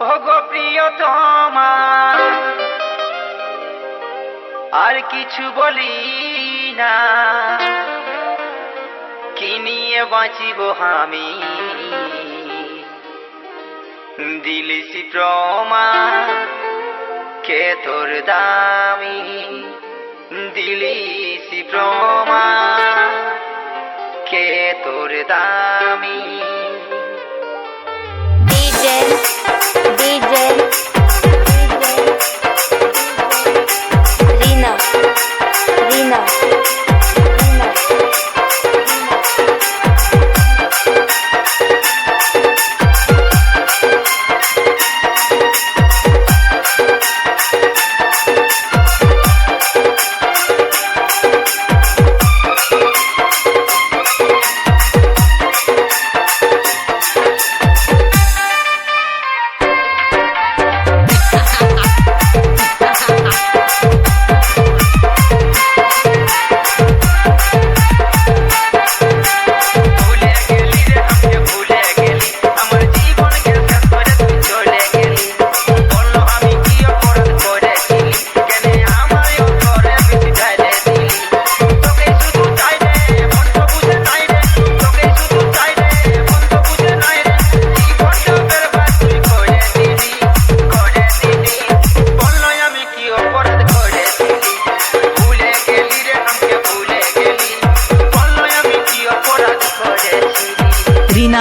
ওগো আর কিছু বলি না। কি নিয়ে বাঁচিব আমি? দিলিসি প্রমা কে তোর দামি? দিলিসি প্রমা কে তোর দামি? DJ.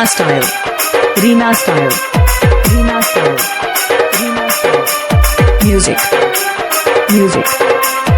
Rina Style. Rina Style. Rina Style. Rina Style. Music. Music.